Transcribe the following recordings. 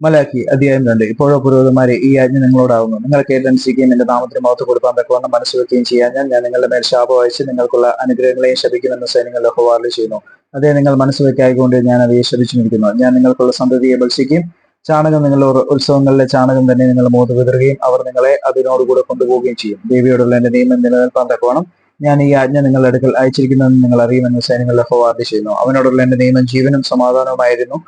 മലാക്കി അധ്യായം രണ്ട് ഇപ്പോഴോ പുരോഹിതന്മാരെ ഈ ആജ്ഞ നിങ്ങളോടാവുന്നു നിങ്ങൾ ഏതനുസരിക്കുകയും എന്റെ നാമത്തിന് മഹത്വ കൊടുക്കാൻ തക്കവണ്ണം മനസ്സ് വെക്കുകയും ചെയ്യാൻ ഞാൻ ഞാൻ നിങ്ങളുടെ മേൽ ശാപം അയച്ച് നിങ്ങൾക്കുള്ള അനുഗ്രഹങ്ങളെയും ശപിക്കുമെന്ന് സൈന്യങ്ങളുടെ ഹോവാറിൽ ചെയ്യുന്നു. അതേ നിങ്ങൾ മനസ്സ് വെക്കായിക്കൊണ്ട് ഞാൻ അവയെ ശപിച്ചുമിരിക്കുന്നു ഞാൻ നിങ്ങൾക്കുള്ള സന്തതിയെ ബത്സിക്കുകയും ചാണകം നിങ്ങളുടെ ഉത്സവങ്ങളിലെ ചാണകം തന്നെ നിങ്ങൾ മോത് വിതറുകയും അവർ നിങ്ങളെ അതിനോടുകൂടെ കൊണ്ടുപോവുകയും ചെയ്യും. ദേവിയോടുള്ള എന്റെ നിയമം നിലനിൽപ്പാൻ തക്കവണ്ണം ഞാൻ ഈ ആജ്ഞ നിങ്ങളുടെ അടുക്കൽ അയച്ചിരിക്കുന്നതെന്ന് നിങ്ങൾ അറിയുമെന്ന് സൈന്യങ്ങളുടെ ഹോവാർഡ് ചെയ്യുന്നു. അവനോടുള്ള എന്റെ നിയമം ജീവനും സമാധാനവുമായിരുന്നു.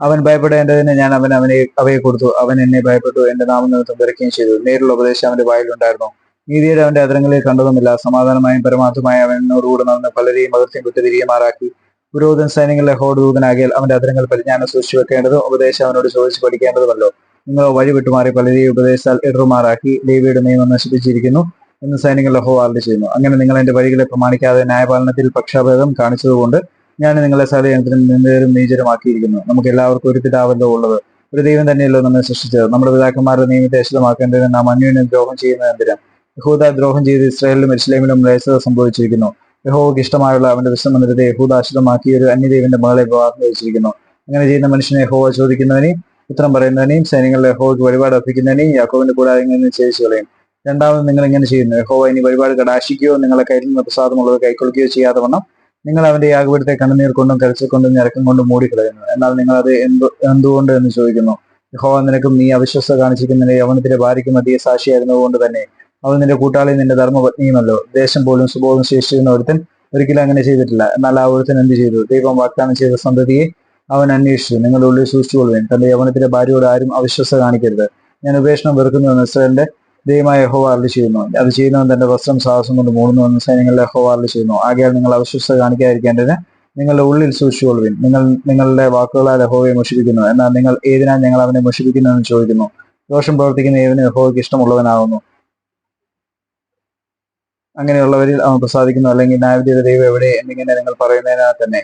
അവൻ ഭയപ്പെടേണ്ടതിന് ഞാൻ അവൻ അവനെ അവയെ കൊടുത്തു. അവൻ എന്നെ ഭയപ്പെട്ടു. എന്റെ നാമം നിമിത്തം വിറയ്ക്കുകയും ചെയ്തു. നേരിലുള്ള ഉപദേശം അവന്റെ വായിലുണ്ടായിരുന്നു. നീതിയുടെ അവന്റെ അതരങ്ങളിൽ കണ്ടതുമില്ല. സമാധാനമായും പരമാർത്ഥമായും അവൻ എന്നോടുകൂടെ നടന്ന് പലരെയും അതിർത്തിയും വിട്ടുതിരിയുമാറാക്കി പുരോഹിതൻ സൈന്യങ്ങളിലെ ഹോഡൂതനാകിയാൽ അവന്റെ അതരങ്ങൾ പരിജ്ഞാനം സൂക്ഷിച്ചു വെക്കേണ്ടതും ഉപദേശം അവനോട് ചോദിച്ചു പഠിക്കേണ്ടതുമല്ലോ. നിങ്ങൾ വഴി വിട്ടുമാറി പലരെയും ഉപദേശത്താൽ ഇടറുമാറാക്കി ദേവിയുടെ നിയമം നശിപ്പിച്ചിരിക്കുന്നു എന്ന് സൈന്യങ്ങളുടെ ഹോവാർഡ് ചെയ്യുന്നു. അങ്ങനെ നിങ്ങൾ എന്റെ വഴികളെ പ്രമാണിക്കാതെ ന്യായപാലനത്തിൽ പക്ഷാഭേദം കാണിച്ചതുകൊണ്ട് ഞാൻ നിങ്ങളെ സകലയനത്തിനും നിന്നേരും നീചരമാക്കിയിരിക്കുന്നു. നമുക്ക് എല്ലാവർക്കും ഒരു പിതാവല്ലോ ഉള്ളത്. ഒരു ദൈവം തന്നെയല്ലോ നമ്മെ സൃഷ്ടിച്ചത്. നമ്മുടെ പിതാക്കന്മാരുടെ നിയമത്തെ അശുദ്ധമാക്കേണ്ടതിന് നാം അന്യോന്യം ദ്രോഹം ചെയ്യുന്നത് എന്തിനാ? യഹൂദ ദ്രോഹം ചെയ്ത് ഇസ്രായേലിലും ഇസ്ലേമിലും ലേസത സംഭവിച്ചിരിക്കുന്നു. യഹോവയ്ക്ക് ഇഷ്ടമായുള്ള അവന്റെ വിശ്രമനിരത്തെ യഹൂദ അശുദ്ധമാക്കി ഒരു അന്യദൈവന്റെ മകളെ വിവാഹം കഴിച്ചിരിക്കുന്നു അങ്ങനെ ചെയ്യുന്ന മനുഷ്യനെ യഹോവ ചോദിക്കുന്നവനെയും ഉത്തരം പറയുന്നതിനെയും സൈന്യങ്ങളുടെ യഹോവയ്ക്ക് വഴിപാട് അർപ്പിക്കുന്നതിനെയും യാക്കോവിന്റെ കൂടാതെ ഇങ്ങനെ ചേച്ചു കളയും. രണ്ടാമത് നിങ്ങൾ ഇങ്ങനെ ചെയ്യുന്നു. യഹോവ ഇനി വഴിപാട് കടാശിക്കുകയോ നിങ്ങളെ കയ്യിൽ നിന്ന് പ്രസാദമുള്ളത് കൈക്കൊള്ളുകയോ ചെയ്യാതെ വണ്ണം നിങ്ങൾ അവന്റെ യാഗപീഠത്തെ കണ്ണുനീർ കൊണ്ടും കരച്ചിൽ കൊണ്ടും ഞരക്കം കൊണ്ടും മൂടിക്കളയുന്നു. എന്നാൽ നിങ്ങൾ അത് എന്തു എന്തുകൊണ്ട് എന്ന് ചോദിക്കുന്നു. യഹോവ നിനക്കും നീ അവിശ്വസ്ത കാണിച്ചിരിക്കുന്ന യവനത്തിന്റെ ഭാര്യയ്ക്കും അധിക സാക്ഷിയായിരുന്നതുകൊണ്ട് തന്നെ. അവൻ നിന്റെ കൂട്ടാളി നിന്റെ ധർമ്മപത്നിയുമല്ലോ. ദേശം പോലും സുബോധം ശേഷിക്കുന്ന ഒരുത്തൻ ഒരിക്കലും അങ്ങനെ ചെയ്തിട്ടില്ല. എന്നാൽ ആ ഒരുത്തൻ എന്ത് ചെയ്തു? ദൈവം വാഗ്ദാനം ചെയ്ത സന്തതിയെ അവൻ അന്വേഷിച്ചു. നിങ്ങളുടെ ഉള്ളിൽ സൂക്ഷിച്ചുകൊള്ളുവേൻ. തന്റെ യവനത്തിന്റെ ഭാര്യയോട് ആരും അവിശ്വസ്ത കാണിക്കരുത്. ഞാൻ ഉപേക്ഷണം വെറുക്കുന്നുവെന്ന് ഇസ്രായേലിന്റെ ദൈവമായ യഹോവ ചെയ്യുന്നു. അത് ചെയ്യുന്നവൻ തന്റെ വസ്ത്രം സാഹസം കൊണ്ട് മൂടുന്നുവെന്ന് സൈന്യങ്ങളുടെ യഹോവ അരുളി ചെയ്യുന്നു. ആകയാൽ നിങ്ങൾ അവിശ്വസ്ത കാണിക്കാതിരിക്കേണ്ടതിന് നിങ്ങളുടെ ഉള്ളിൽ സൂക്ഷിച്ചുകൊള്ളുവിൻ നിങ്ങൾ നിങ്ങളുടെ വാക്കുകളാൽ യഹോവയെ മുഷിപ്പിക്കുന്നു എന്നാൽ നിങ്ങൾ ഏതിനാൽ ഞങ്ങൾ അവനെ മുഷിപ്പിക്കുന്നു എന്ന് ചോദിക്കുന്നു. ദോഷം പ്രവർത്തിക്കുന്ന ഏവനും യഹോവയ്ക്ക് ഇഷ്ടമുള്ളവനാകുന്നു. അങ്ങനെയുള്ളവരിൽ അവൻ പ്രസാദിക്കുന്നു. അല്ലെങ്കിൽ ന്യായവിധിയുടെ ദൈവം എവിടെ എന്നിങ്ങനെ നിങ്ങൾ പറയുന്നതിനാൽ തന്നെ